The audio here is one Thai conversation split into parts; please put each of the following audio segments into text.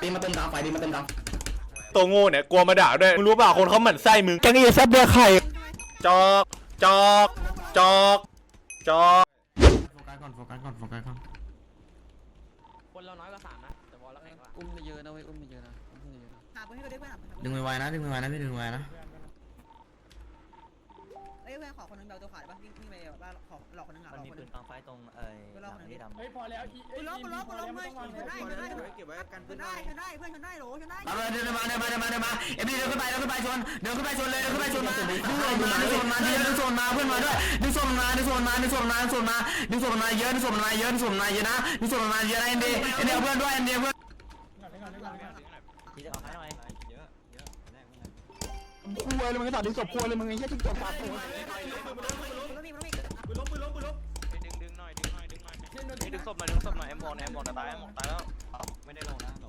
ปีมาเติมกลางไฟดีมาเติมกลางตัวโง่เนี่ยกลัวมาด่าด้วยมึงรู้เปล่าคนเขาหมั่นไส้มึงแกงเอซับเบียไข่จอกจอกจอกจอกโฟกัสก่อนโฟกัสก่อนโฟกัสก่อนคนเราน้อยกว่าสามนะแต่บอลเราแข่งกว่าอุ้มเยอะนะเว้ยอุ้มเยอะนะอุ้มเยอะนะหาเพื่อนให้กูได้เพื่อนหาเพื่อนดึงไวๆนะดึงไวๆนะพี่ดึงไวๆนะเอ้ยเพื่อนขอคนนึงเบลตัวขวาได้ปะวิ่งวิ่งไปแบบว่าขอ หลอกคนนึงหาหมันลอกมีคนปืนึนงกลางไฟตรงเอ่ยหลังที่ดำ เฮ้ยพอแล้วอีกูล้มกูล้มกูล้มเลยชนได้ชนได้เก็บไว้กันชนได้ชนได้เพื่อนชนได้โหลชนได้เอาเลยเดินมาเดินมาเดินมาเดินมาเอ็มดีเดินขึ้นไปเดินขึ้นไปชนเดินขึ้นไปชนเลยเดินขึ้นไปชนมาดึงโซนมาดึงโซนมาดึงโซนมาเพื่อนมาด้วยดึงโซนมาดึงโซนมาดึงโซนมาดึงโซนมาดึงโซนมาเยอะดึงโซนมาเยอะดึงโซนมาเยอะนะดึงโซนมาเยอะนะเอ็มดีเอ็มดีเอาเพื่อนด้วยเอ็มดีเพื่อนที่จะเอาให้หน่อยเยอะเยอะแรกมันคุยเลยมึงตัดดิศพคุยเลยมึงไอ้เหี้ยจิ้งจกปากโผล่มันมีมันมีดึงดึงหน่อยดึงหน่อยดึงหน่อย ดึงศพหน่อยดึงศพหน่อยแอมบอลแอมบอลตายแอมบอลตายแล้วไม่ได้ลงนะโหล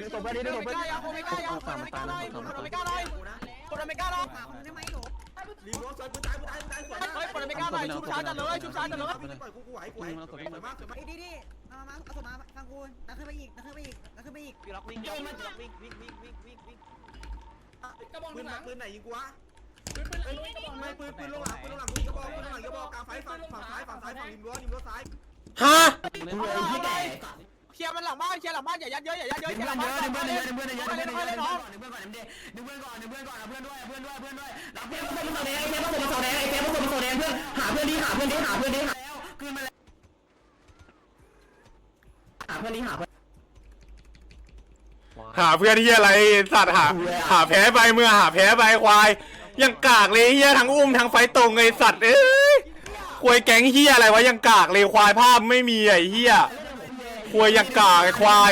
ดิศพไปดิดิศพไปดิคนไม่กล้าคนไม่กล้าเลยคนไม่กล้าเลยคนไม่กล้าหรอกหาคนได้ไหมโหลเฮ้ยคนไม่กล้าเลยชุบช้าจัดเลยชุบช้าจัดเลยไอ้ดีดีมามาเอาศพมาฟังกูนักขึ้นไปอีกนักขึ้นไปอีกนักขึ้นไปอีกพี่ล็อกวิ่งวิ่งวิ่งวิ่งวิ่งวิ่งวิ่งวิ่งกระบอกปืนหลังปืนไหนยิงกูวะปืนปืนหลังกระบอกไม่ปืนปืนลงหลังปืนลงหลังกูยิงกระบอกปืนลงหลังกระบอกกลางไฟฝั่งฝั่งซ้ายฝั่งซ้ายฝั่งริมรั้วริมรั้วซ้าย ฮะพี่แก่เคลียร์มันหลังบ้านเคลียร์หลังบ้านอย่ายัดเยอะอย่ายัดเยอะเคลียร์เพื่หอนลังเยบ้านอะดึงเพื่อนเยอะดึงเพื่อนเยอะดึงเพื่อนก่อนดึงเพื่อนก่อนดึงเพื่อนก่อนดึงเพื่อนก่อนเอาเพื่อนด้วยเอาเพื่อนด้วยเพื่อนด้วยรับเพื่อนมาส่งแดงไอ้เพื่อนมาส่งแดงไอ้เพื่อนมาส่งแดงเพื่อนหาเพื่อนดีหาเพื่อนดีหาเพื่อนดีหาแล้วขึ้นมาแล้วหาเพื่อนดีหาเพื่อนหาเพื่อนที่อะไรสัตว์หาหาแพ้ไปเมื่อหาแพ้ไปควายยังกากเลยเฮียทั้งอุ้มทั้งไฟตรงไอสัตว์เอ้ย ควยแก๊งเฮียอะไรวะยังกากเลยควายภาพไม่มีไอ้เฮียควยยังกากไอ้ควาย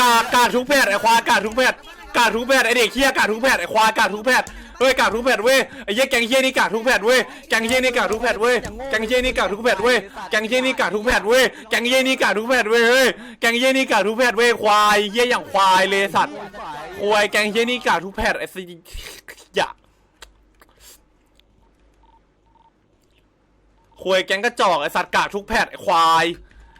กากกากทุกแพทย์ไอ้ควายกากทุกแพทย์กากทุกแพทย์ไอเด็กเฮียกากทุกแพทย์ไอ้ควายกากทุกแพทย์เฮ้ยกากทุกแพทย์เว้ยไอ้เหี้ยแก๊งเฮียนี่กากทุกแพทย์เว้ยแก๊งเฮียนี่กากทุกแพทย์เว้ยแก๊งเฮียนี่กากทุกแพทย์เว้ยแก๊งเฮียนี่กากทุกแพทย์เว้ยแก๊งเฮียนี่กากทุกแพทย์เว้ยเฮ้ยแก๊งเฮียนี่กากทุกแพทย์เว้ยควายเฮียอย่างควายเลยสัตว์ควยแกงเฮียนี่กากทุกแพทย์ไอ้สิอย่า ควยแก๊งกระจอกไอสัตว์กากทุกแพทไอควาย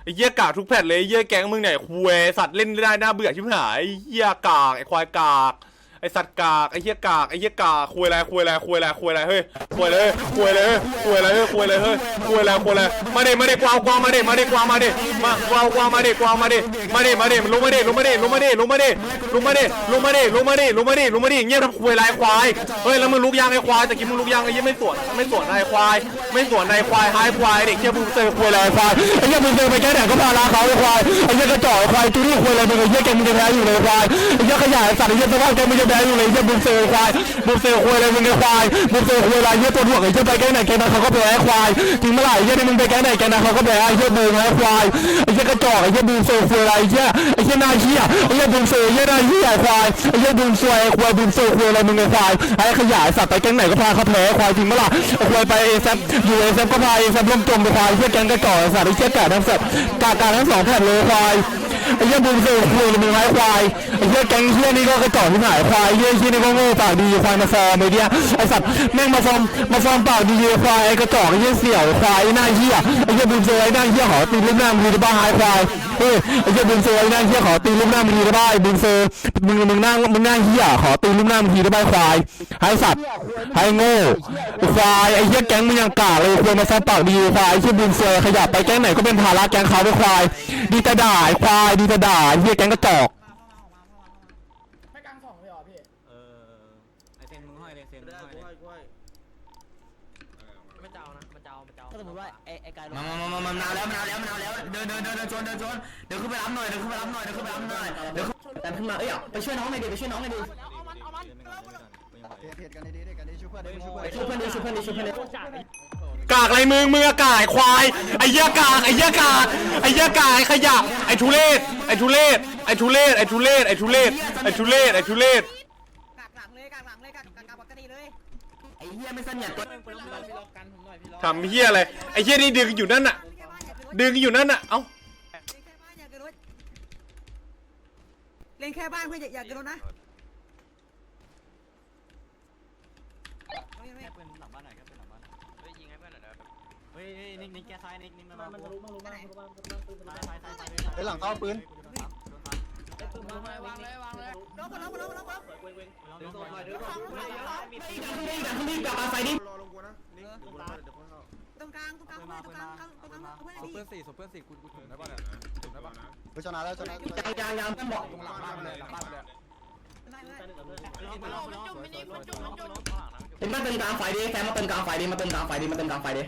ไอเยี่ยกากทุกแพทเลยไอ้เยี่ยแก๊งมึงเนี่ยควยสัตว์เล่นไม่ได้น่าเบื่อชิบหายไอ้เยี่ยกากไอควายกาก ไอสัตว์กากไอเหี้ยกากไอเหี้ยกากควยอะไรควยอะไรควยอะไรควยอะไรเฮ้ยควยเลยควยเลยควยอะไรเฮ้ยควยเลยเฮ้ยควยอะไรควยอะไรมาดิมาดิกวาวกวาวมาดิมาดิกวาวมาดิมากวาวกวาวมาดิกวาวมาดิมาดิมาดิลงมาดิลงมาดิลงมาดิลงมาดิลงมาดิลงมาดิลงมาดิลงมาดิลงมาดิเงียบทำควยไรควายเฮ้ยแล้วมึงลุกยางไอควายแตะกี้มึงลุกยางไอเหี้ยไม่สวนไม่สวนไอควาย ไม่สวนไอควายหายควายเด็กเชี่ยมึงเจอควยไรควายไอเหี้ยมึงเจอไปแค่ไหนก็พาลาเขาไอควายไอเหี้ยกระจอกควายจูนี่ควยอะไรมึงไอเหี้ยแกมึงจะแพ้อยู่เลยควายไอเหี้ยขยายสัตว์ไอเหี้ยสภาพแกมึงจะแพ้อยู่เลยเหี้ยมึงเจอควายมึงเจอควายอะไรมึงไอ้ควายมึงเจอควายอะไรเหี้ยตัวถ่วงไอ้เหี้ยไปแค่ไหนแกนั้นเขาก็แพ้ควายจริงเมื่อไหร่ไอ้เหี้ยนี่มึงไปแค่ไหนแกนั้นเขาก็แพ้ไอ้เหี้ยมึงไอ้ควายไอ้เหี้ยกระจอกไอ้เหี้ยมึงเจอควายอะไรเหี้ยไอ้เหี้ยหน้าเหี้ยไอ้เหี้ยมึงเจอไอ้เหี้ยหน้าเหี้ยควายไอ้เหี้ยมึงซวยไอ้ควายมึงเจอควายอะไรมึงไอ้ควายไอ้ขยายสัตว์ไปแค่ไหนก็พาเขาแพ้ควายจริงเมื่อไหร่ควายไปเอซับอยู่เอซับก็พาเอซับล่มจมไปควายไอ้เหี้ยแกงกระจอกไอ้สัตว์ไอ้เหี้ยกาดทั้งสัตว์กากาทั้งสองแผ่นเลยควาย ไอ้เหี้ยมึงเจอควยเลยมึงไอ้ควายไอ้เหี้ยแก๊งเหี้ยนี่ก็กระจอกที่ไหนควายไอ้เหี้ยเหี้นี่ก็โง่ปากดีควายมาฟอร์มไอ้เหี้ยไอ้สัตว์แม่งมาฟอร์มมาฟอร์มปากดีควายไอ้กระจอกไอ้เหี้ยเสี่ยวควายไอ้หน้าเหี้ยไอ้เหี้ยมึงเจอไอ้หน้าเหี้ยขอตีลูกหน้ามึงดีบ้าไอ้ควายเฮ้ยไอ้เหี้ยมึงเจอไอ้หน้าเหี้ยขอตีลูกหน้ามึงดีบ้าไอ้มึงเจอมึงมึงหน้ามึงหน้าเหี้ยขอตีลูกหน้ามึงดีบ้าควายไอ้สัตว์ไอ้โง่ควายไอ้เหี้ยแก๊งมึงยังกาเลยควรมาฟอร์มปากดีควายไอ้เหี้ยมึงเจอขยับไปแก๊งไหนก็เป็นภาระแก๊งเขาไปควายดีแต่ด่าควายดีแต่ด่าไอ้เหี้ยแก๊งกระจอกไม่กลางสองเลยเหรอพี่เออไอเซนมึงห้อยเลยเซนมึงได้ห้อยกูเลยให้กูให้มันเจ้านะมันเจ้ามันเจ้าถ้าสมมติว่าไอ้ไอ้กายลงมามามามามามาแล้วมาแล้วมาแล้วเดินเดินเดินเดินชนเดินชนเดินขึ้นไปรับหน่อยเดินขึ้นไปรับหน่อยเดินขึ้นไปรับหน่อยเดินแต่ขึ้นมาเอ้ยไปช่วยน้องหน่อยดิไปช่วยน้องหน่อยดิเอามันเอามันเพจกันดีๆกันดีช่วยเพื่อนดิช่วยไปช่วยเพื่อนดิช่วยเพื่อนดิช่วยเพื่อนดิ กากอะไรมึงมึงอะกากควายไอ้เหี้ยกากไอ้เหี้ยกากไอ้เหี้ยกากไอ้ขยะไอ้ทุเรศไอ้ทุเรศไอ้ทุเรศไอ้ทุเรศไอ้ทุเรศไอ้ทุเรศไอ้ทุเรศกากหลังเลยกากหลังเลยกากกากปกติเลยไอ้เหี้ยไม่สนิทตัวทำเหี้ยอะไรไอ้เหี้ยนี่ดึงอยู่นั่นน่ะ ดึงอยู่นั่นน่ะเอ้าเล่นแค่บ้านเพื่อนอย่าเกินรถนะแค่ปืนหลังบ้านน่อยแค่ปืนห ยนิกนิกแกซ้ายนิกนิกมามามันรู้มันรู้มันรู้มันรู้ซ้ายซ้ายซ้ายซ้ายไปหลังเข้าปืนโดนซ้ยวางเลยวางเลยล็อกล็อกล็อกล็อกล็อกดึงศพหน่อยดึงศพหน่อยรีบกลับมาไฟดิรอลงกูนะนี่เดี๋ยวกูเดี๋ยวกูเข้าตรงกลางตรงกลางตรงกลางตรงกลางเพื่อนศพพี่เพื่อนสี่ศพเพื่อนสี่กูกูถึงได้ป่ะเนี่ยถึงได้ป่ะชนะแล้วชนะยังยังยังต้องบอกตรงหลังบ้านเลยหลังบ้านเลยได้ได้เห็นมาเติมกลางไฟดิแซมมาเติมกลางไฟดิมาเติมกลางไฟดิมาเติมกลางไฟดิ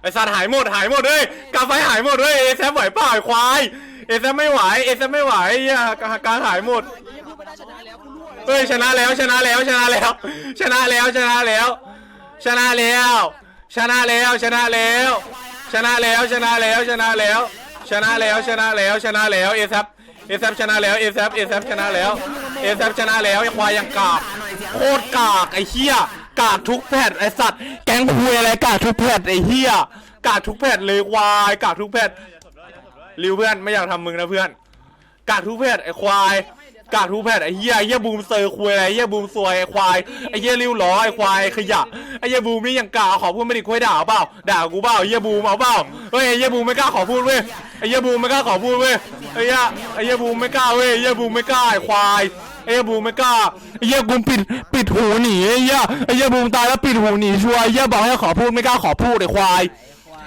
ไอสัตว์หายหมดหายหมดเลยกาไฟหายหมดเลยเอแซมไหวเปล่าไอ้ควายเอแซมไม่ไหวเอแซมไม่ไหวอ้เหี้ยกากางหายหมดพูดไม่ได้ชนะแล้วกูรั่วเฮ้ยชนะแล้วชนะแล้วชนะแล้ว ชนะแล้วชนะแล้ว ชนะแล้ว ชนะแล้วชนะแล้ว ชนะแล้วชนะแล้วชนะแล้ว ชนะแล้วชนะแล้วชนะแล้วเอซับเอซับชนะแล้วเอซับเอซับชนะแล้วเอซับชนะแล้วไอควายยังกากโคตรกากไอ้เหี้ย กากทุกแพทไอสัตว์แก๊งคุยอะไรกากทุกแพทไอเหี้ยกากทุกแพทเลยควายกากทุกแพทริวเพื่อนไม่อยากทำมึงนะเพื่อน กากทุกเพศไอควาย กากทุกเพศไอเหี้ยไอเหี้ยบูมเซอร์คุยอะไรเหี้ยบูมซวยไอควายไอเหี้ยริ้วล้อไอควายขยะไอเหี้ยบูมนี่ยังกล้าขอพูดไม่ดิคุยด่าเปล่าด่ากูเปล่าไอเหี้ยบูมเอาเปล่าเฮ้ยไอเหี้ยบูมไม่กล้าขอพูดเว้ยไอเหี้ยบูมไม่กล้าขอพูดเว้ยไอเหี้ยไอเหี้ยบูมไม่กล้าเว้ยไอเหี้ยบูมไม่กล้าไอควาย อ้เหี้ยบูมไม่กล้าไอ้เหี้ยบูมปิดปิดหูหนีไอ้เหี้ยไอ้เหี้ยบูมตายแล้วปิดหูหนีชัวร์ไอ้เหี้ยบอกให้ขอพูดไม่กล้าขอพูดไอ้ควาย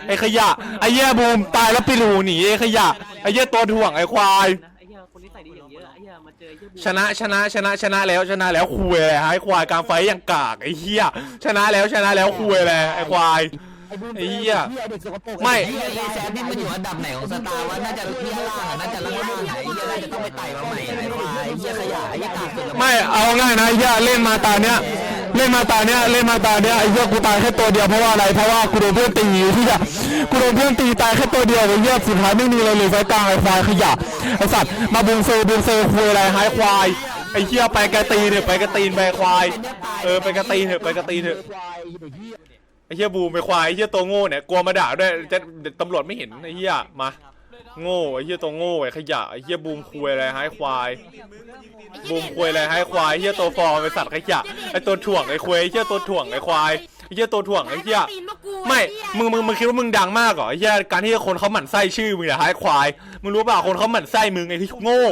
ไอ้ขยะไอ้เหี้ยบูมตายแล้วปิดหูหนีไอ้ขยะไอ้เหี้ยตัวถ่วงไอ้ควาย ไอ้เหี้ยคนที่ใส่ดีอย่างเยอะไอ้เหี้ยมาเจอไอ้เหี้ยบูชนะชนะชนะชนะแล้วชนะแล้วคุยอะไรฮะไอ้ควายกลางไฟอย่างกากไอ้เหี้ยชนะแล้วชนะแล้วคุยอะไรไอ้ควาย ไอ้เหี้ยไม่ ไอ้เหี้ยไอ้แซมนี่มันอยู่อันดับไหนของสตาร์วะน่าจะที่ล่างอะน่าจะล่างๆไหนไอ้เหี้ยน่าจะต้องไปไต่มาใหม่ไอ้ควายไอ้เหี้ยขยะไอ้เหี้ยกากสุดแล้วไม่เอาง่ายนะไอ้เหี้ยเล่นมาตาเนี้ยเล่นมาตาเนี้ยเล่นมาตาเนี้ยไอ้เหี้ยกูตายแค่ตัวเดียวเพราะว่าอะไรเพราะว่ากูโดนเพื่อนตีที่จะกูโดนเพื่อนตีตายแค่ตัวเดียวไอ้เหี้ยสุดท้ายไม่มีอะไรเลยไฟกลางไอ้ควายขยะไอ้สัตว์มาบูมเซอร์บูมเซอร์คุยอะไรหายควายไอ้เหี้ยไปกระตีนเถอะไปกระตีนไปควายเออไปกระตีนเถอะไปกระตีนเถอะไอ้เหี้ย บูมไปควายไอ้เหี้ยตัวโง่เนี่ยกลัวมาด่าด้วยจะเดี๋ยวตำรวจไม่เห็นไอ้เหี้ยมา โง่ไอ้เหี้ยตัวโง่ไอ้ขยะไอ้เหี้ยบูมคุยอะไรให้ควาย บูมคุยอะไรให้ควายไอ้เหี้ยตัวฟอร์มไอ้สัตว์ขยะไอ้ตัวถ่วงไอ้ควายไอ้เหี้ยตัวถ่วงไอ้ควายไอ้เหี้ยตัวถ่วงไอ้เหี้ย ไม่ มึง มึง มึงคิดว่ามึงดังมากเหรอไอ้เหี้ย การที่คนเขาหมั่นไส้ชื่อมึงเนี่ยให้ควาย มึงรู้เปล่าคนเขาหมั่นไส้มึงไอ้ที่โง่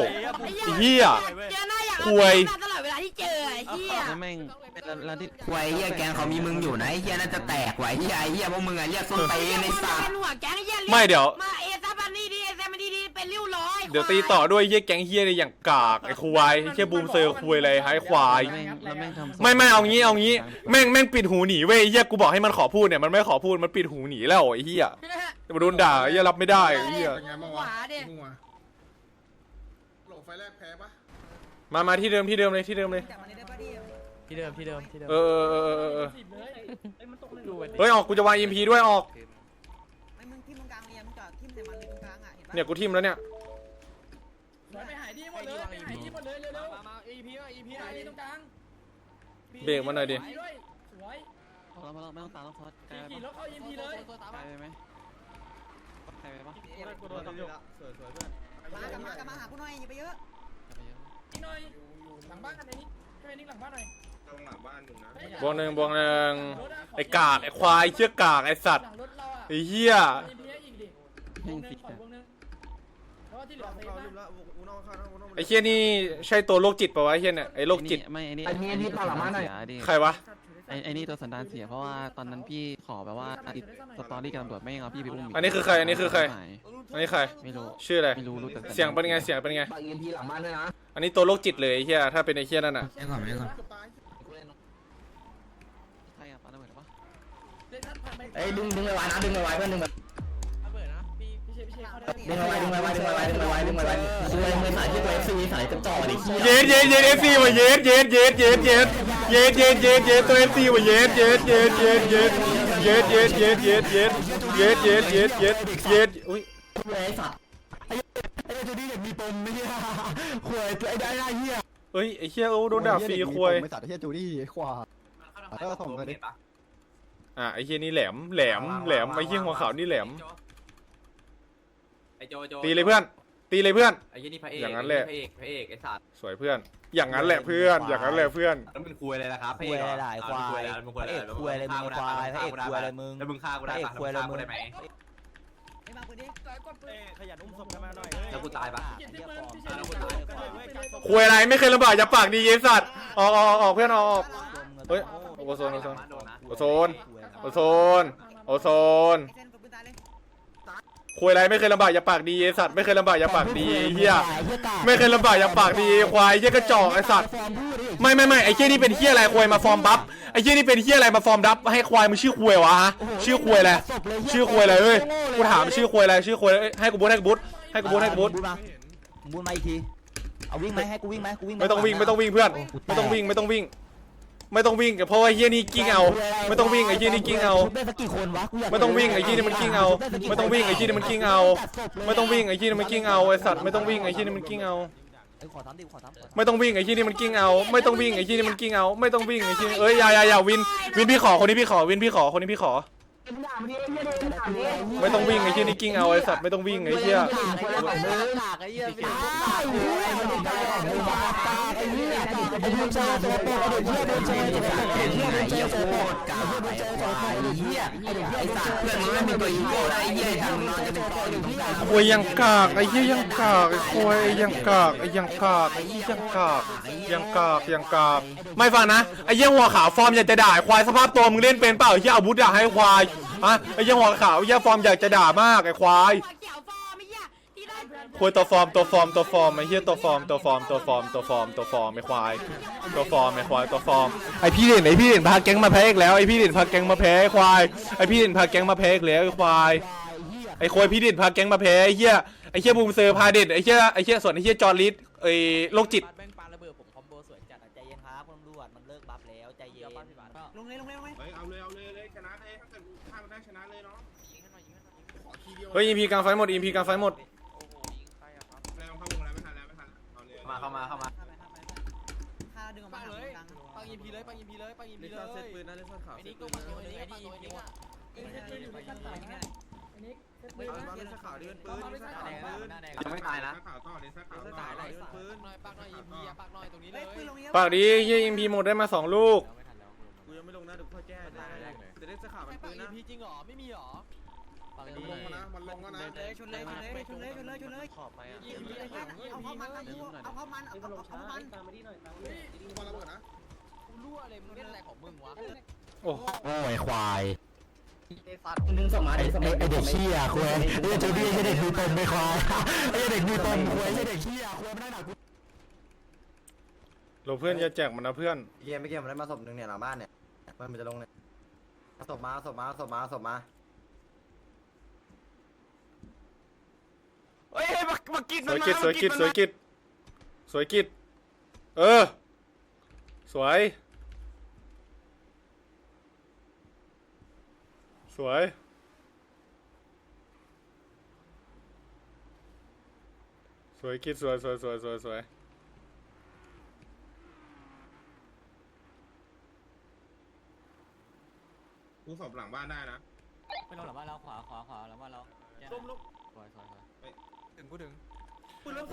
ไอ้เหี้ยเจอหน้าอยากควยตลอดเวลาที่เจอไอ้เหี้ยแม่งเป็นร้านที่ควายไอ้เหี้ยแกงเขามีมึงอยู่นะไอ้เหี้ยน่าจะแตกว่ะไอ้เหี้ยไอ้เหี้ยพวกมึงอะเรียกส้นตีนในสัตว์เป็นหัวแก๊งไอ้เหี้ยไม่เดี๋ยว มาเอซับอันนี้ดีเอซับอันนี้ดีเป็นริ้วร้อยเดี๋ยวตีต่อด้วยไอ้เหี้ยแก๊งเหี้ยเลยอย่างกากไอ้ควายไอ้เหี้ยบูมเซอร์คุยอะไรให้ควายแม่งแล้วแม่งทำไม่ไม่เอางี้เอางี้แม่งแม่งปิดหูหนีเว้ยไอ้เหี้ยกูบอกให้มันขอพูดเนี่ยมันไม่ขอพูดมันปิดหูหนีแล้วไอ้เหี้ยมาโดนด่าไอ้เหี้ยรับไม่ได้ไอ้เหี้ยเป็นไงบ้างวะมึงวะโหลไฟแรกแพ้ปะ มามาที่เดิมที่เดิมเลยที่เดิมเลย จับมันได้ปะดิที่เดิมที่เดิมที่เดิมเออเออเออเออเออดูไปดิเฮ้ยออกกูจะวาง EMP ด้วยออกไม่มึงที่มึงกลางเนี่ยมึงจอดทิ่มใส่มันเลยตรงกลางอะเห็นปะเนี่ยกูทิมแล้วเนี่ยสวยไปหายดีหมดเลยไปหายดีหมดเลยเร็วมามา EP อะ EP ๆหายดีตรงกลางเบรกมันหน่อยดิหายด้วยสวยพอแล้วพอแล้วไม่ต้องตามต้องพอดไกลไปขี่รปะถเข้า EMP เลยไกลไปไหมไกลไปปะมากลับมากลับมาหากูหน่อยอย่าไปเยอะ นี่หน่อยหลังบ้านกันไอ้นี่ไอ้นี่หลังบ้านหน่อยตรงหลังบ้านอยู่นะ บวกหนึ่งบวกหนึ่งไอ้กากไอ้ควายเชี่ยกากไอ้สัตว์หลังรถเราอะไอ้เหี้ย EMP ให้อีกดิวงนึงขอวงนึงแล้วที่เหลือเซฟเข้านะลืมละอูนอกเข้านะอูนอกไอ้เหี้ยนี่ใช่ตัวโรคจิตปะวะไอ้เหี้ยเนี่ยไอ้โรคจิตไม่ไอ้นี่ไอ้นี่ไอ้นี่เปล่าหรอมาหน่อย ดิใครวะไอ้ไอ้นี่ตัวสันดานเสียเพราะว่าตอนนั้นพี่ขอแบบว่าติดสตอรี่กับตำรวจไม่เอาพี่ไปอุ้มอันนี้คือใครอันนี้คือใคร อันนี้ใครไม่รู้ชื่ออะไรไม่รู้รู้แต่เสียงเป็นไงเสียงเป็นไง ปากเอ็นพีหลังบ้านด้วยนะ อันนี้ตัวโรคจิตเลยไอ้เหี้ยถ้าเป็นไอ้เหี้ยนั่นน่ะเอ้ก่อนเอ้ก่อนใช่ครับปาระเบิดปะเล่นทัดผ่านไปเอ้ยดึงดึงไปไว้นะดึงไปไว้เพื่อนดึงไประเบิดนะพี่พี่เชฟพี่เชฟเข้าได้ดึงไปไว้ดึงไปไว้ดึงไปไว้ดึงไปไว้ดึงไปไว้คุยมือสายที่ตัวเอฟซีสายกระจอกดิเหี้ยเย็ดเย็ดเย็ดเอฟซีว่ะเย็ดเย็ดเย็ดเย็ดเย็ดเย็ดเย็ดเย็ดเย็ดตัวเอฟซีว่ะเย็ดเย็ดเย็ดเย็ดเย็ดเย็ดเย็ดเย็ดเย็ดเย็ดเย็ดเย็ดเย็ดเย็ดเย็ดอุ้ยคุยไอ้สัตว์ไอ้ไอ้ตัวนี้เด็กมีปมไม่ใช่คุยไอ้ได้ได้เหี้ยเอ้ยไอ้เหี้ยโอ้โดนด่าฟรีควยไม่สัตว์เฮียจูดี้ควายแล้วก็ส่งไปดิอะไอ้เหี้ยนี่แหลมแหลมแหลมไอ้เหี้ยหัวขาวนี่แหลมไอโจโจตีเลยเพื่อน ตีเลยเพื่อนไอ้ยี่นี่พระเอกอย่างนั้นแหละพระเอกพระเอกไอ้สัตว์สวยเพื่อน อย่างนั้นแหละเพื่อน อย่างนั้นแหละเพื่อนแล้วมึงคุยอะไรล่ะครับพระคุเอยกอะไรหลายควายแล้วมึงคุยอะไรพระเอกคุยอะไรมึงควายพระเอกคุยอะไรมึงแล้วมึงฆ่ากูได้พระเอกปะคุยอะไรมึงได้ไหมไม่มาฟังกูดิขยันอุ้มศพกันมาหน่อยแล้วกูตายปะคุยอะไรไม่เคยลำบากอย่าปากดีไอ้สัตว์ออกออกออกเพื่อนออกออกเฮ้ยโอโซนโอโซนโอโซนโอโซนโอโซนไอ้เส้นปืนตายเลยคุยอะไรไม่เคยลำบากอย่าปากดีไอ้สัตว์ไม่เคยลำบากอย่าปากดีไอ้เฮียไม่เคยลำบากอย่าปากดีไอ้ควายเฮียกระจอกไอ้สัตว์ ไม่ไม่ไม่ไอ้เฮียนี่เป็นเฮียอะไรควายมาฟอร์มบัฟไอ้เฮียนี่เป็นเฮียอะไรมาฟอร์มดับให้ควายมึงชื่อควยวะฮะชื่อควายอะไรชื่อควายอะไรเฮ้ยกูถามชื่อควายอะไรชื่อควายอะไรเอ้ยให้กูบูทให้กูบูทให้กูบูทให้กูบูทบูบูมาอีกทีเอาวิ่งไหมให้กูวิ่งไหมกูวิ่งไม่ต้องวิ่งไม่ต้องวิ่งเพื่อนไม่ต้องวิ่งไม่ต้องวิ่ง ไม่ต้องวิ่งเพราะว่าไอ้เฮียนี่กิ้งเอา ไม่ต้องวิ่งไอ้เฮียนี่กิ้งเอาได้สักกี่คนวะกูอยากไม่ต้องวิ่งไอ้เฮียนี่มันกิ้งเอา ไม่ต้องวิ่งไอ้เฮียนี่มันกิ้งเอา ไม่ต้องวิ่งไอ้เฮียนี่มันกิ้งเอาไอ้สัตว์ไม่ต้องวิ่งไอ้เฮียนี่มันกิ้งเอา เอ้ยขอทำดิขอทำขอทำไม่ต้องวิ่งไอ้ที่นี่มันกิ้งเอา ไม่ต้องวิ่งไอ้ที่นี่มันกิ้งเอา ไม่ต้องวิ่งไอ้ที่นี่เอ้ยอย่าอย่าอย่าวิน วินพี่ขอคนนี้พี่ขอ วินพี่ขอคนนี้พี่ขอ ไม่ต้องวิ่งไอ้ที่นี่กิ้งเอาไอ้สัตว์ไม่ต้องวิ่งไอ้เหี้ยเพื่อนมึงไม่มีตัวอีโก้ได้ไอ้เหี้ยทางนอนจะเป็นกองอยู่ที่ไหนควยยังกากไอ้เหี้ยยังกากไอ้ควยไอ้ยังกากไอ้ยังกากไอ้เหี้ยยังกากยังกากยังกากไม่ฟังนะไอ้เหี้ยหัวขาวฟอร์มอยากจะด่าไอ้ควายสภาพตัวมึงเล่นเป็นเปล่าไอ้เหี้ยอาวุธด่าให้ควาย อะไอ้เหี้ยหัวขาวไอ้เหี้ยฟอร์มอยากจะด่ามากไอ้ควาย เกี่ยวฟอร์มไอ้เหี้ยที่ได้ควยตัวฟอร์มตัวฟอร์มตัวฟอร์มไอ้เหี้ยตัวฟอร์มตัวฟอร์มตัวฟอร์มตัวฟอร์มตัวฟอร์มไอ้ควายตัวฟอร์มไอ้ควายตัวฟอร์มไอ้พี่เด่นไอ้พี่เด่นพาแก๊งมาแพ้อีกแล้วไอ้พี่เด่นพาแก๊งมาแพ้ไอ้ควายไอ้พี่เด่นพาแก๊งมาแพ้อีกแล้วไอ้ควายไอ้ควายพี่เด่นพาแก๊งมาแพ้ไอ้เหี้ยไอ้เหี้ยบูมเซอร์พาเด่นไอ้เหี้ยไอ้เหี้ยส่วนไอ้เหี้ยจอร์ลิสไอ้โรคจิต เฮ้ย EMP กางไฟหมด EMP กลางไฟหมด มาเข้ามาเข้ามาข้าออกมาเลยปังยิมพีเลยปังยิมพีเลยปังยิมพีเลยเซตปืนนะเล่นซ่อนขาวไอ้นี่ก็มาตัวนี้ไอ้นี่ยิมพีหมดไม่เอาเล่นซ่อนขาวเดินปืนเล่นซ่อนขาวปืนยังไม่ตายนะขาวต่อเล่นซ่อนขาวเล่นซ่อนขาวเดินปืนหน่อยปักหน่อยยิมพีปักหน่อยตรงนี้เลยปาดีเฮีย EMP หมดได้มาสองลูกกูยังไม่ลงนะเดี๋ยวพ่อแก้จะได้ซ่อนขาวมันปืนนะยิมพีจริงหรอไม่มีหรอ ปักมันดีลงนะมันลงแล้วนะเลยชนเลยชนเลยชนเลยชนเลยชนเลยขอบไปอะอีพีเอาไอ้เข้าหลังมันเอาเข้ามันเอาเข้ามันเอาเข้ามันมาระเบิดนะกูรั่วเลยมึงเล่นอะไรของมึงวะโอ้โอ้ยควายดึงส่งมาไอไอ้เด็กเชี่ยควายไอ้เจ้าพี่ไอ้เด็กมีตนไม่ควายไอ้เด็กมีตนควายไอ้เด็กเชี่ยควายไม่ได้หนักโหลเพื่อนอย่าแจกมันนะเพื่อนเฮียไม่เกี่ยวมันได้มาศพหนึ่งเนี่ยหลังบ้านเนี่ยมันมันจะลงเนี่ยศพมาศพมาศพมาศพมา สวยกิจสวยกิจสวยกิจสวยกิจเออ สวย สวย สวยกิจสวยสวยสวยสวยสวยกูสอบหลังบ้านได้นะไปลงหลังบ้านเราขวาขวาขวาหลังบ้านเราล้มลุกสวยสวยสวย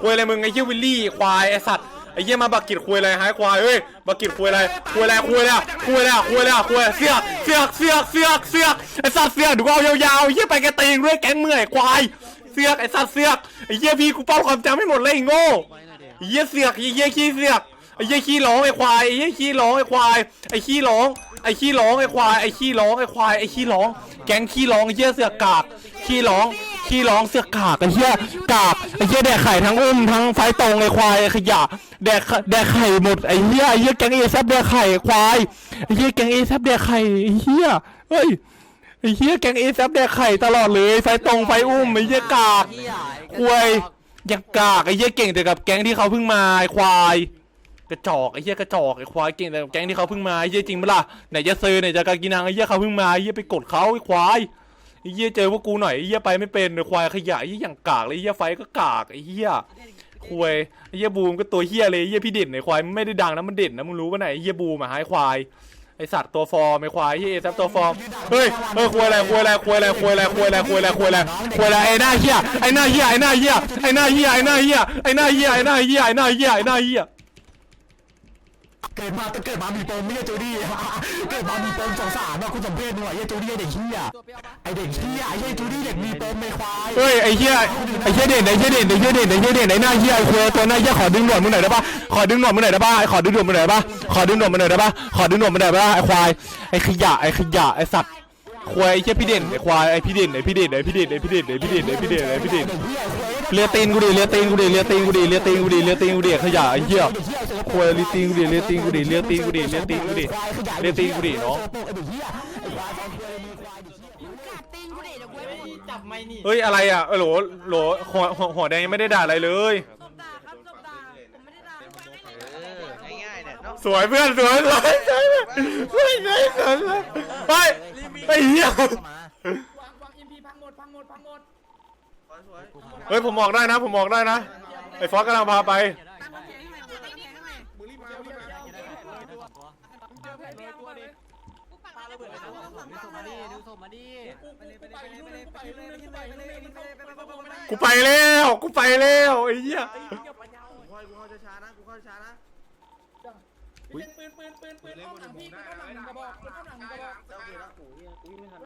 คุยอะไรมึงไอ้เหี้ยวิลลี่ควายไอ้สัตว์ไอ้เหี้ยมาบักกิดคุยอะไรหายควายเฮ้ยบักกิดคุยอะไรคุยอะไรคุยอะไรคุยอะไรคุยอะไรคุยเสียกเสียกเสียกเสียกเสียกไอ้สัตว์เสียกดูเอายาวๆไอ้เหี้ยไปกระตีงด้วยแก๊งเมื่อยควายเสียกไอ้สัตว์เสียกไอ้เหี้ยพี่กูเป้าความจำให้หมดเลยไอ้โง่ไอ้เหี้ยเสียกไอ้เหี้ยขี้เสียกไอ้เหี้ยขี้ร้องไอ้ควายไอ้เหี้ยขี้ร้องไอ้ควายไอ้ขี้ร้องไอ้ขี้ร้องไอ้ควายไอ้ขี้ร้องไอ้ควายไอ้ขี้ร้องแก๊งขี้ร้องไอ้เหี้ยเสือกกากขี้ร้อง ขี้ร้องเสือกกากไอ้เหี้ยกากไอ้เหี้ยแดกไข่ทั้งอุ้มทั้งไฟตรงไอ้ควายไอ้ขยะแดกแดกไข่หมดไอ้เหี้ยไอ้เหี้ยแกงเอซับแดกไข่ควายไอ้เหี้ยแกงเอซับแดกไข่ไอ้เหี้ยเฮ้ยไอ้เหี้ยแกงเอซับแดกไข่ตลอดเลยไฟตรงไฟอุ้มไอ้เหี้ยกากควยยังกากไอ้เหี้ยเก่งแต่กับแก๊งที่เขาเพิ่งมาไอ้ควายกระจอกไอ้เหี้ยกระจอกไอ้ควายเก่งแต่กับแก๊งที่เขาเพิ่งมาไอ้เหี้ยจริงปะล่ะไหนจะซื้อไหนจะกากินังไอ้เหี้ยเขาเพิ่งมาไอ้เหี้ยไปกดเขาไอ้ควาย ไอ้เหี้ยเจอพวกกูหน่อยไอ้เหี้ยไปไม่เป็นไอ้ควายขยะไอ้เหี้ยอย่างกากเลยไอ้เหี้ยไฟก็กากไอ้เหี้ยควยไอ้เหี้ยบูมก็ตัวเหี้ยเลยไอ้เหี้ยพี่เด่นไอ้ควายมันไม่ได้ดังนะมันเด่นนะมึงรู้ปะไหนไอ้เหี้ยบูมอะหายควายไอสัตว์ตัวฟอร์มไอควายเฮ้ยไอ้ซับตัวฟอร์มเฮ้ยเฮ้ยควายอะไรควายอะไรควายอะไรควายอะไรควายอะไรควายอะไรควายอะไรควายอะไรไอหน้าเหี้ยไอหน้าเหี้ยไอหน้าเหี้ยไอหน้าเหี้ยไอหน้าเหี้ยไอหน้าเหี้ยไอหน้าเหี้ยไอหน้าเหี้ยไอหน้าเหี้ย เหี้ยเกิดมาแต่เกิดมามีปมไม่ใช่จูดี้ เกิดมามีปมสงสารว่าคุณสมเพศหน่อยไอ้จูดี้ไอ้เด็กเหี้ยไอ้เด็กเหี้ยไอ้เหี้ยจูดี้เด็กมีปมไม่ควายเฮ้ยไอ้เหี้ยไอ้เหี้ยเด่นไอ้เหี้ยเด่นไอ้เหี้ยเด่นไอ้เหี้ยเด่นไอ้หน้าเหี้ยไอ้ควยตัวหน้าเหี้ยขอดึงหนวดมึงหน่อยได้ปะขอดึงหนวดมึงหน่อยได้ปะขอดึงหนวดมึงหน่อยได้ปะขอดึงหนวดมึงหน่อยได้ปะขอดึงหนวดมึงหน่อยได้ปะไอ้ควายไอ้ขยะไอ้ขยะไอ้สัตว์ควายไอ้เหี้ยพี่เด่นไอ้ควายไอ้พี่เด่นไอ้พี่เด่นไอ้พี่เด่นไอ้พี่เด่นไอ้พี่เด่นไอ้พี่เด่นไอ้พี่เด่นเด็กเหี้ยควาย เลียตีนกูดิเลียตีนกูดิเลียตีนกูดิเลียตีนกูดิเลียตีนกูดิขยะไอ้เหี้ยควยเลียตีนกูดิเลียตีนกูดิเลียตีนกูดิเลียตีนกูดิเลียตีนกูดิเด็กเหี้ยไอ้ควายฟังควายมือควายดิมึงกัดตีนกูดิเฮ้ยอะไรอะเออโหลโหลหัวหัวหัวแดงยังไม่ได้ด่าอะไรเลยสบตาครับสบตาผมไม่ได้ด่าเออง่ายๆเนี่ยเนาะสวยเพื่อนสวยสวยสวยสวยสวยสวยสวยเฮ้ยไอ้เหี้ย เฮ้ยผมออกได้นะ ผมออกได้นะไอ้ฟอสกำลังพาไปตั้งน้ำแข็งให้หน่อยตั้งน้ำแข็งให้หน่อยมึงรีบมาเดี๋ยวมึงเดี๋ยวมาเดี๋ยวเดี๋ยวเดี๋ยวเจอแพ้เนี่ยตัวนี้กูปักระเบิดเอาเอาฝั่งกลางเลยเหรอกูกูกูไปอีกนู่นนึงกูไปอีกนู่นนึงกูไปอีกนู่นนึงมันเข้ามันเข้าวงไม่ได้กูไปแล้วกูไปแล้วไอ้เหี้ยกูค่อยกูเข้าช้าๆนะกูเข้าช้าๆนะ ปืนปืนปืนปืนปืนอ้อมหลังพี่ปืนอ้อมหลังหนึ่งกระบอกปืนอ้อมหลังหนึ่งกระบอกเจ้าคือละปื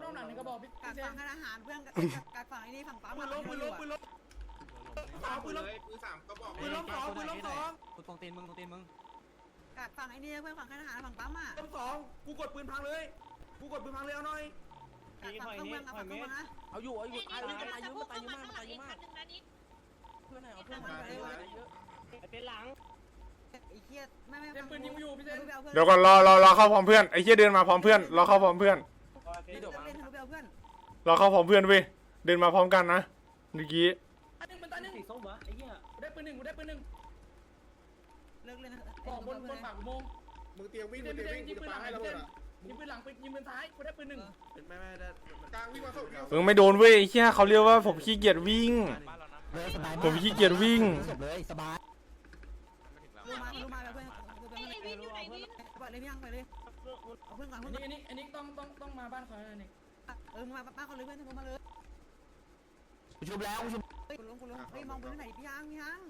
นอ้อมหลังหนึ่งกระบอกพี่กัดเซฝั่นงอาหารเพื่อนกัดฝั่งไอ้นี่ฝั่งปั๊มปืนล้มปืนล้มปืนล้มเอาปืนล้มปืนสามกระบอกปืนล้มสองปืนล้มสองกูตรงตีนมึงตรงตีนมึงกัดฝั่งไอ้นี่เพื่อนฝั่งอาหารฝั่งปั๊มอะล้มสองกูกดปืนพังเลย กูกดปืนพังเลยเอาหน่อยกัดฝั่งเครื่องเมืองกับฝั่งเครื่องเมืองนะเอาอยู่เอาอยู่ไอ้นี่มันจะพุ่งเข้ามาข้างหลังอีกคันหนึ่งนะนี่เพื่อนไหนเอาเพื่อนเป็นหลัง ไอ้เหี้ยไม่ไม่เซนปืนยิงอยู่พี่เซนเดี๋ยวก่อนรอรอรอเข้าพร้อมเพื่อนไอ้เหี้ยเดินมาพร้อมเพื่อนรอเข้าพร้อมเพื่อนนี่เดี๋ยวเล่นทะลุไปเอาเพื่อนรอเข้าพร้อมเพื่อนเว้ยเดินมาพร้อมกันนะเมื่อกี้อันนึงมันตายนึงส้มวะไอ้เหี้ยได้ปืนหนึ่งกูได้ปืนหนึ่งเลิกเล่นบอกบนบนปากอุโมงค์มึงเตรียมวิ่งพี่มึเซงนเตรีพี่ยมเซนวิ่งยิกูงปืนจะหลัปางให้พี่เซนยิงปืนหลังปืนยิงปืนซ้ายกูได้ปืนหนึ่งไม่ไม่ได้กลางวิ่งมาเข้ามึงไม่โดนเว้ยไอ้เหี้ยเขาเรียกว่าผมขี้เกียจวิ่งบ้านเรานะเลยสบายผมขี้เกียจวิ่งเลยสบาย รู้มารู้มาเพื่อนไอ้ไอ้วินอยู่ไหนวินปล่อยเลยพี่ยังไปเลยเอาเพื่อนก่อนอัเพื่นอนนี้อันนี้อันนี้ต้องต้องต้องมาบ้านเขาแล้วนี่เออมาป้าเขาเลยเพื่อนทะลุมาเลยกูชุบแล้วกูชุบเฮ้ยคุณลุงคุณลุงเฮ้ยมองไปที่ไหนพี่ยังพี่ยัง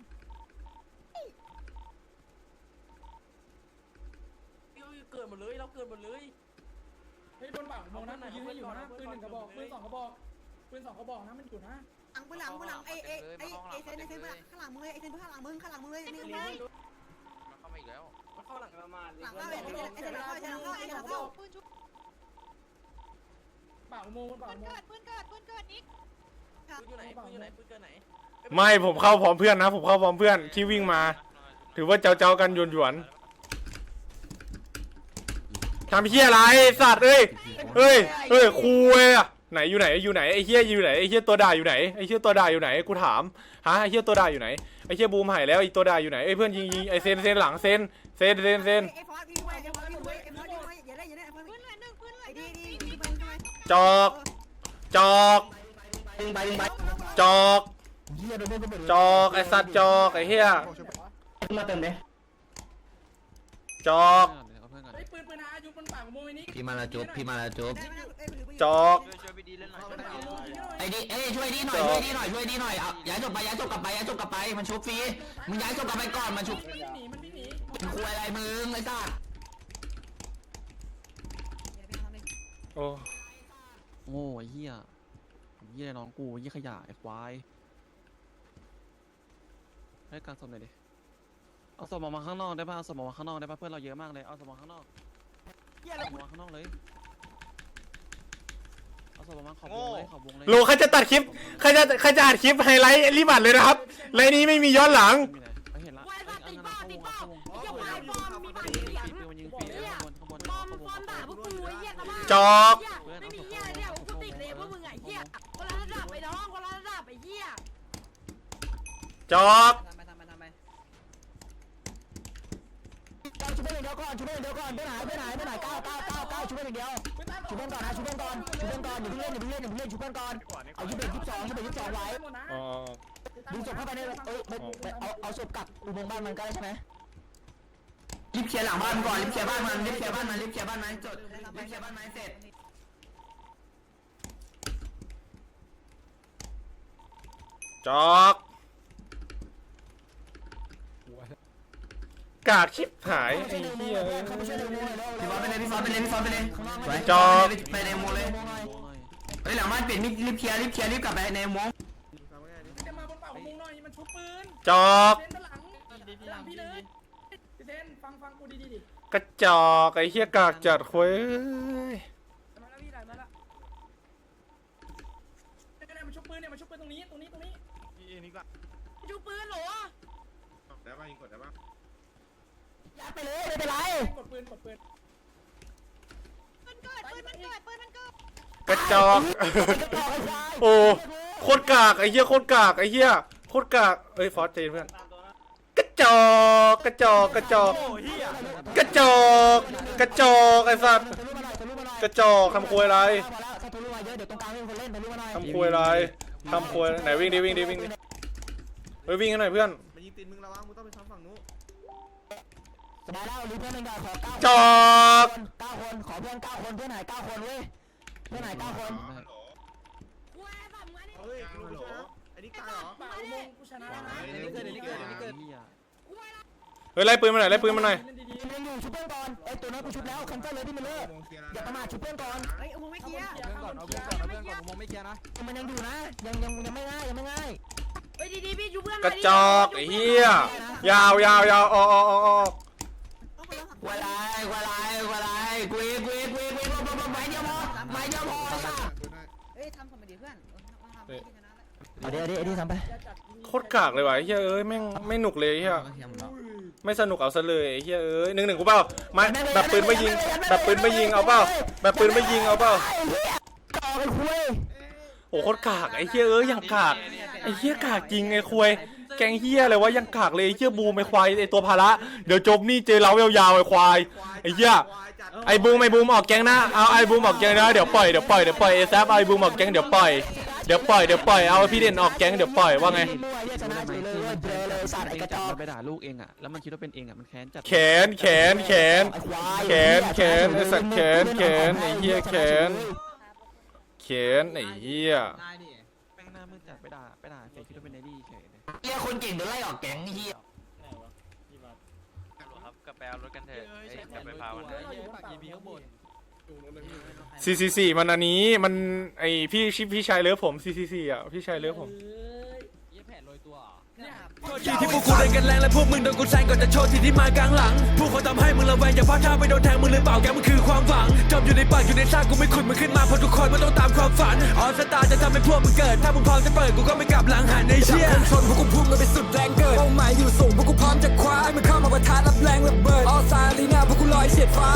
เกิดหมดเลยเราเกิดหมดเลยเฮ้ยบนปากอุโมงค์นะยืนให้อยู่นะปืนหนึ่งกระบอกปืนสองกระบอกปืนสองกระบอกนะมันอยู่นะหลังปืนหลังปืนหลังไอ้ไอ้ไอ้ไอ้เซนไอ้เซนเพื่อนข้างหลังมึงไอ้เซนเพื่อนข้างหลังมึงข้างหลังมึงเลยนี่เลยมันเข้ามาอีกแล้ว มัน เข้าหลังประมาณหลังเข้าไอ้เซนไอ้เซนเข้าไอ้เซนเข้าไอ้เซนเข้าปืนชุบปากอุโมงค์ปากปือุนโมงเกิค์ดปืนเกิดปืนเกิดนิกปืนอยู่ไหนปืนอยู่ไหนปืนเกิดไหนไม่ผมเข้าพร้อมเพื่อนนะ ผมเข้าพร้อมเพื่อนที่วิ่งมา ถือว่าเจ้าเจ้าๆกันหยวนหยวนๆทำเฮียอะไรสัตว์เอ้ยเอ้ยเอ้ยคุยอะไหนอยู่ไหนอยู่ไหนไอ้เฮียอยู่ไหนไอ้เฮียตัวด่าอยู่ไหนไอ้เฮียตัวด่าอยู่ไหนกูถามฮะไอ้เฮียตัวด่าอยู่ไหนไอ้เฮียบูมหายแล้วไอ้ตัวด่าอยู่ไหนไอ้เพื่อนยิงยิงไอ้เซนเซนหลังเซน เซนเซนเซนไอ้ฟอสวิ่งไปไอ้ฟอสวิ่งไปไอ้ฟอสวิ่งไปอย่าได้อย่าได้ไอ้ฟอสปืนเหลือหนึ่งปืนเหลือไอ้หดีนึ่งดีดีไปทำไมจอกจอกยิงไปยิงไปจอกเหี้ยโดนเพื่อนก็หมดเลยจอกไอ้สัตว์จอกไอ้เฮียมาเติมเลยจอกเอาเพื่อนก่อนเฮ้ยปืนปืนหาอยู่บนปากอุโมงค์ไอ้นี่พี่มาละจุบพี่มาละจุบได้ไหมเอ้ยถือไปจอกช่วยช่วยพี่ดีเล่นหน่อยบนปากอุโมงค์ยิงหน่อยไอ้ดิเอ้ยช่วยดีหน่อยช่วยดีหน่อยช่วยดีหน่อยเอาย้ายศพไปย้ายศพกลับไปย้ายศพกลับไปมันชุบฟรีมึงย้ายศพกลับไปก่อนมันชุบ คุยอะไรมึงไอ้สัสโอ้โง่ไอ้เหี้ยเหี้ยน้องกูเหี้ยขยะไอ้ควายให้กางศพหน่อยดิ เอาศพออกมาข้างนอกได้ป่ะ เอาศพออกมาข้างนอกได้ป่ะเพื่อนเราเยอะมากเลย เอาศพออกมาข้างนอกเอาศพออกมาข้างนอกเลย เอาศพออกมาขอบวงเลยขอบวงเลยโลใครจะตัดคลิปใครจะใครจะอัดคลิปไฮไลท์รีบอัดเลยนะครับไลน์นี้ไม่มีย้อนหลังไม่เห็น ละวายบ้าติดบ้าติดบ้าข้างบนไอ้เหี้ยวายบอมมีปากเสียงมันยิงฟรีข้างบนข้างบนบอมฟอมด่าพวกกูไอ้เหี้ยตะบ้าจอกไม่มีเหี้ยเนี่ยพวกกูติดเลยพวกมึงไอ้เหี้ยคนละระดับไอ้น้องคนละระดับไอ้เหี้ยจอกทำไปทำไปทำไปชุบเพื่อนเดียวก่อนชุบเพื่อนเดียวก่อนไปไหนไปไหนไปไหนก้าวก้าวก้าวก้าวชุบเพื่อนเดียวปืนตามชุบเพื่อนก่อนนะชุบเพื่อนก่อนชุบเพื่อนก่อนอย่าเพิ่งเล่นอย่าเพิ่งเล่นอย่าเพิ่งเล่นชุบเพื่อนก่อนเอาชุบเพื่อนยี่สิบสองชุบเพื่อนยี่สิบสองไว้หม ดนะอ๋อดึงศพเข้าไปในเอ้ยไม่ไม่เอาเอาศพกลับอุโมงค์บ้านมันก็ได้ใช่ไหมรีบเคลียร์หลังบ้านก่อนรีบเคลียร์บ้านมันรีบเคลียร์บ้านมันรีบเคลียร์บ้านมันจดรีบเคลียร์บ้านมันเสร็จจอกกากชิบหายไอ้เหี้ยพี่ฟอนไปเลยพี่ฟอนไปเลยพี่ฟอนไปเลยไปจอกไปในโมเลยเฮ้ยหลังบ้านเปลี่ยนรีบเคลียร์รีบเคลียร์รีบกลับไปในโมง จอกเซนด้านหลังหลังพี่เลยพี่เซนฟังฟังกูดีๆดิกระจอกไอ้เหี้ยกากจัดคุยมาแล้วพี่ไหนมาแล้วเนี่ยมันชุบปืนเนี่ยมันชุบปืนตรงนี้ตรงนี้ตรงนี้ชูปืนเหรอได้ป่ะยิงกดได้ป่ะยัดไปเลยไม่เป็นไรกดปืนกดปืนปืนเกิดปืนมันเกิดปืนมันเกิดกระจอก โอ้โคตรกากไอ้เหี้ยโคตรกากไอ้เหี้ย โคตรกากเอ้ยฟอสเจนเพื่อนกระจอกกระจอกกระจอกกระจอกกระจอกไอ้สัตว์กระจอกทำควยอะไรพอแล้วถ้าทะลุมาเยอะเดี๋ยวตรงกลางไม่มีคนเล่นทะลุมาหน่อยทำควยอะไรทำควยไหนวิ่งดิวิ่งดิวิ่งดิเฮ้ยวิ่งกันหน่อยเพื่อนมันยิงตีนมึงระวังมึงต้องไปซ้ำฝั่งนู้นสบายแล้วรู้เพื่อนหนึ่งก่อนขอเก้าจอกเก้าคนขอเพื่อนเก้าคนเพื่อนไหนเก้าคนเว้ยเพื่อนไหนเก้าคน กูแอบแบบงั้น เฮ้ยมึงช่วยนะไอ้นี่ ตายเหรอปาวมงกูชนะแล้วนะเดี๋ยวนี้เกิดเดี๋ยวนี้เกิดเดี๋ยวนี้เกิดเฮ้ยไล่ปืนมาหน่อยไล่ปืนมาหน่อยเล่นดียังอยู่ชุบเพื่อนก่อนไอ้ตัวนั้นกูชุบแล้วคันเตอร์เลยที่มันเลิกวงเคลียร์อย่าประมาทชุบเพื่อนก่อนเฮ้ยเอมงไม่เคลียร์เพื่อนก่อนเอาเพื่อนก่อนเอาเพื่อนก่อนมองไม่เคลียร์นะมันยังอยู่นะยังยังยังไม่ง่ายยังไม่ง่ายเฮ้ยดีๆพี่ชูเพื่อนกระจอกไอ้เหี้ยยาวยาวยาวออกออกออกออกกวาไรกวาไรกวาไรกุยกุยกุยกุยบอมบอไม้เดียวพอไม้เดียวพอจ้าเฮ้ยทำสมดีเพื่อน มาทำให้ชนะแล้วเอาเดี๋ยวเดี๋ยวดิทำไปโคตรกากเลยว่ะไอ้เหี้ยเอ้ยแม่งไม่หนุกเลยไอ้เหี้ยไม่สนุกเอาซะเลยไอ้เหี้ยเอ้ยหนึ่งหนึ่งกูเปล่ามาแบบปืนไม่ยิง แบบปืนไม่ยิงเอาเปล่าแบบปืนไม่ยิงเอาเปล่าไอ้เหี้ยก่อไปคุยโอ้โคตรกากไอ้เหี้ยเอ้ยยังกากไอ้เหี้ยกากจริงไอ้ควยแกงเหี้ยอะไรวะยังกากเลยไอ้เหี้ยบูมไอ้ควายไอ้ตัวภาระเดี๋ยวจบนี่เจอเรายาวๆไอ้ควายไอ้เหี้ยควายจัดไอ้บูมไอ้บูมออกแกงนะเอาไอ้บูมออกแกงนะเดี๋ยวปล่อยเดี๋ยวปล่อยเดี๋ยวปล่อยเอซไอ้บูมออกแกงเดี๋ยวปล่อยเดี๋ยวปล่อยเดี๋ยวปล่อยเอาพี่เด่นออกแกงเดี๋ยวปล่อยว่าไงมั่วเหี้ยชนะเฉยเลยเว้ยเจอเลยสัตว์ไอ้กระจอกมันไปด่าลูกเองอะแล้วมันคิดว่าเป็นเองอะมันแค้นจัดแขนแขนแขนไอ้ควายแขนแขนไอ้สัตว์แขนแขนไอ้เหี้ยแขนแขนไอ้เหี้ยแม่งหน้ามืดจัดไปด่าไปด่าเฉยคิดว่าเป็นไอ้นี่เฉย เลยเฮียคนเก่งเดี๋ยวไล่ออกแก๊งเฮียครับกลับไปเอารถกันเถอะเอ้ยกลับไปพามันเถอะยีบีข้างบนสี่สี่สี่มันอันนี้มันไอพี่ชิพี่ชายเลิฟผมสี่สี่สี่อะพี่ชายเลิฟผมยี่แผ่นโรยตัว เนี่ย ที่ที่พวกกูเล่นกันแรงและพวกมึงโดนกูแซงก่อนจะโชว์ที่ที่มากลางหลัง พวกเขาทำให้มึงระแวงอย่าพลาดท่าไปโดนแทงมึงหรือเปล่าแกมันคือความหวังจมอยู่ในปากอยู่ในซากกูไม่ขุดมึงขึ้นมาเพราะทุกคนมันต้องตามความฝันออสตาจะทำให้พวกมึงเกิด ถ้ามึงพร้อมจะเปิดกูก็ไม่กลับหลังหันในเชี่ยชนพวกกูพุ่งกันไปสุดแรงเกิดเป้าหมายอยู่สูงพวกกูพร้อมจะคว้าให้มึงเข้ามาประทะรับแรงระเบิดออสตาลีนาพวกกูลอยเฉียดฟ้า